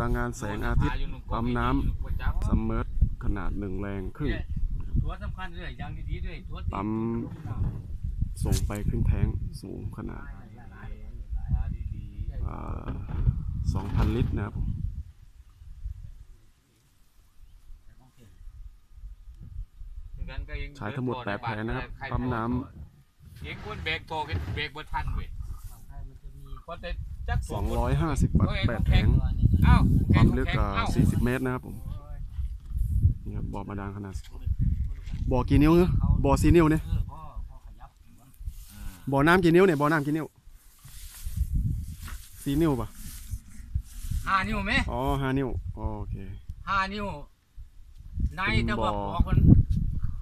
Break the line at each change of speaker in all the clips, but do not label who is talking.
ลังงานแสงอาทิตย์ปั๊มน้ำซัมเมอร์ขนาดหนึ่งแรงครึ่ง
ตัวสำคัญเลยอย่างดีๆด้วยตัวที่
ปั๊มส่งไปครึ่งแท้งสูงขนาดสองพันลิตรนะครับผมใช้ทั้งหมดแปดแผงนะครับปั๊มน้
เองคนเบรกโตกันเบรกบ่ทันเว้ยก็แต่จักำ
สองร้อยห้าสิบวัตต์แปดแผง
เอ้า
ความลึก
แข่
อ่
งเอ้า
สี่สิบเมตรนะครับผมนี่ครับบ่อบาดาลขนาดบ่อกี่นิ้วเนี่ยบ่อสี่นิ้วเนี่ย
เออพ่อพ่อขยับ
บ่อน้ำกี่นิ้วเนี่ยบ่อน้ำกี่นิ้วสี่นิ้วปะ
ห้านิ้วไหม
อ๋อห้านิ้วโอเค
ห้านิ้วใน
เป็น
จะบอก
บ่อ
บอกมัน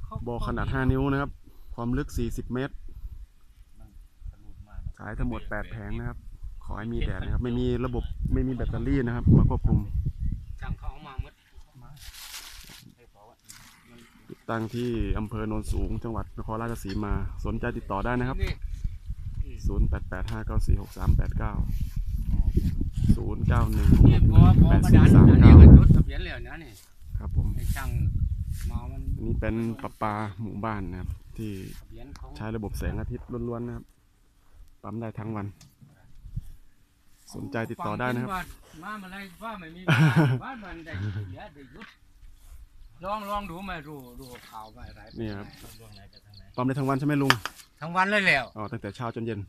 เข
บ่อขนาดห้านิ้วนะครับ ความลึกสี่สิบเมตรขายทั้งหมดแปดแผงนะครับข อให้มีแดดนะครับ ไม่มีระบบไม่มีแบตเตอรี่นะครับ มาควบคุม
ช่างเขาเอามาหมด
ติดตั้งที่อำเภอโนนสูง จังหวัดนครราชสีมา สนใจติดต่อได้นะครับ
นี่
0 8 8 5 9 4 6 3 8 9 0 9 1
นี่พอพอ
8
มาดัน
4 3
อันนี้ก็จดทะเบียนแล้วนะนี่
9ครับผม
ให้ช่างมามัน
อันนี้เป็นประปาหมู่บ้านนะครับ ที่
ทะเบียนของ
ใช้ระบบแสงอาทิตย์ล้วนๆนะครับ ปั๊มได้ทั้งวัน สนใจติดต่อได้นะครับ
ฟังขึ้ว่ามาเมื่อไรว่าไม่มีบ้านมันได้เสียได้หยุดลองลองดูมาดูดูข่าวมาอะไร
นี่ครับ ปั๊มได้ทั้งวันใช่ไหมลุง
ทั้งวันเลยแล้ว
อ๋อ ตั้งแต่เช้าจนเย็น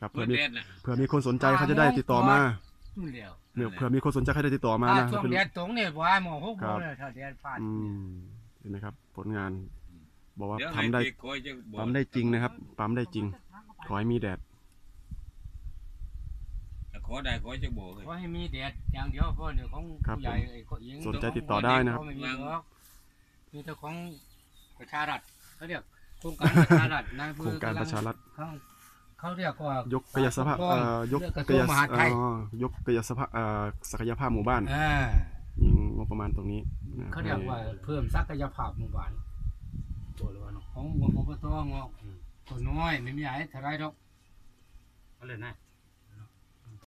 ครับ
เปิ
เผื่อมี
ดแดดน่ะ
เผื่อมีคนสนใจเขาจะได้ติดต่อมา
นู่นแล้ว
เนี่ยเผื่อมีคนสนใจเขาจะติดต่อมา
ถ้า
นะ
ช่วง
เป็น
แดดตรงเนี่ยว่าหมอหก
ค
โม
รับ
งเลยถ้าแดดพลาด
อืมเห็นไหมครับ ผลงาน บอกว่า
เดี๋ยว
ทำได้
ให้เด็กคอยจะบอก
ปั๊มได้จริงนะครับ ปั๊มได้จริง ขอให้มีแดด
ข อได้ขอจะบอกเลย
ขอให้มีแดดอย่างเดียวเพราะเดี๋ยวของ
ครับ
ผู้ใหญ่ไอ้ก็ยิง
สนใจติดต่อได้นะครับ
เขาไม่มีหรอกมีแต่ของประชารัฐเขาเรียกโครงการประชารัฐนายอำ
โค
เภ
รง
อ
การ
กำลั
ประชารัฐ
เขาเขาเรียกว่าย
กกายสภาพเอ่อยก
กระท
การ
วยงมหาดไทย
อ๋อยกกายสภาพเอ่อศักยภาพหมู่บ้าน
อ่า
มีงบประมาณตรงนี้นะ
เขาเรียกว่าเพิ่มศักยภาพหมู่บ้านตัวละวันของอบตงอกตัวน้อยไม่มีอะไรเท่าไรหรอกเอาเลยนะ